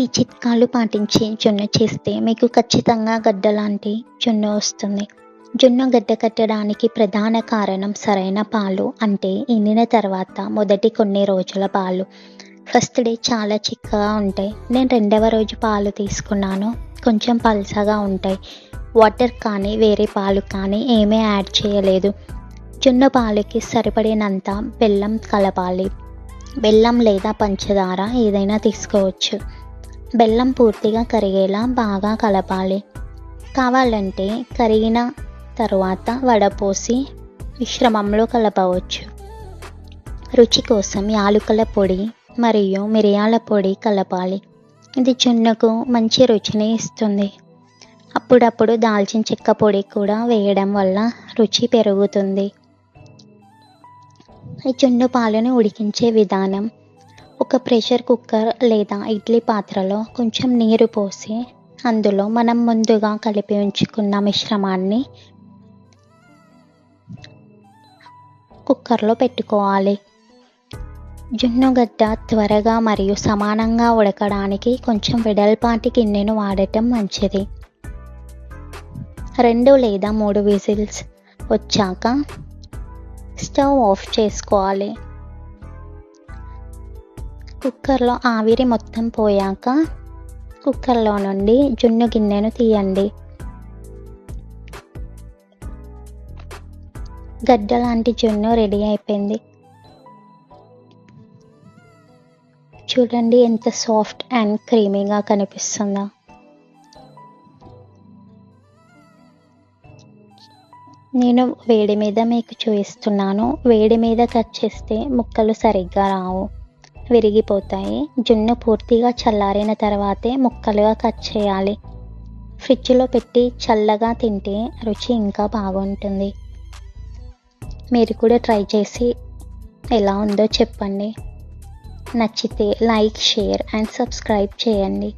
ఈ చిట్కాలు పాటించి జున్ను చేస్తే మీకు ఖచ్చితంగా గడ్డ లాంటి జున్ను వస్తుంది. జొన్న గడ్డ కట్టడానికి ప్రధాన కారణం సరైన పాలు అంటే ఎండిన తర్వాత మొదటి కొన్ని రోజుల పాలు. ఫస్ట్ డే చాలా చిక్కగా ఉంటాయి. నేను రెండవ రోజు పాలు తీసుకున్నాను. కొంచెం పల్సగా ఉంటాయి. వాటర్ కానీ వేరే పాలు కానీ ఏమీ యాడ్ చేయలేదు. జున్న పాలకి సరిపడినంత బెల్లం కలపాలి. బెల్లం లేదా పంచదార ఏదైనా తీసుకోవచ్చు. బెల్లం పూర్తిగా కరిగేలా బాగా కలపాలి. కావాలంటే కరిగిన తర్వాత వడపోసి మిశ్రమంలో కలపవచ్చు. రుచి కోసం యాలుకల పొడి మరియు మిరియాల పొడి కలపాలి. ఇది జున్నుకు మంచి రుచిని ఇస్తుంది. అప్పుడప్పుడు దాల్చిన చెక్క పొడి కూడా వేయడం వల్ల రుచి పెరుగుతుంది. ఈ జున్ను పాలను ఉడికించే విధానం ఒక ప్రెషర్ కుక్కర్ లేదా ఇడ్లీ పాత్రలో కొంచెం నీరు పోసి అందులో మనం ముందుగా కలిపి ఉంచుకున్న మిశ్రమాన్ని కుక్కర్లో పెట్టుకోవాలి. జున్నుగడ్డ త్వరగా మరియు సమానంగా ఉడకడానికి కొంచెం వెడల్పాటి గిన్నెను వాడటం మంచిది. రెండు లేదా మూడు విజిల్స్ వచ్చాక స్టవ్ ఆఫ్ చేసుకోవాలి. కుక్కర్లో ఆవిరి మొత్తం పోయాక కుక్కర్లో నుండి జున్ను గిన్నెను తీయండి. గడ్డ లాంటి జున్ను రెడీ అయిపోయింది. చూడండి ఎంత సాఫ్ట్ అండ్ క్రీమీగా కనిపిస్తుందో. నేను వేడి మీద మీకు చూపిస్తున్నాను. వేడి మీద కట్ చేస్తే ముక్కలు సరిగ్గా రావు. విరిగిపోతాయి. జున్ను పూర్తిగా చల్లారిన తర్వాతే ముక్కలుగా కట్ చేయాలి. ఫ్రిడ్జ్లో పెట్టి చల్లగా తింటే రుచి ఇంకా బాగుంటుంది. మీరు కూడా ట్రై చేసి ఎలా ఉందో చెప్పండి. నచ్చితే లైక్ షేర్ అండ్ సబ్స్క్రైబ్ చేయండి.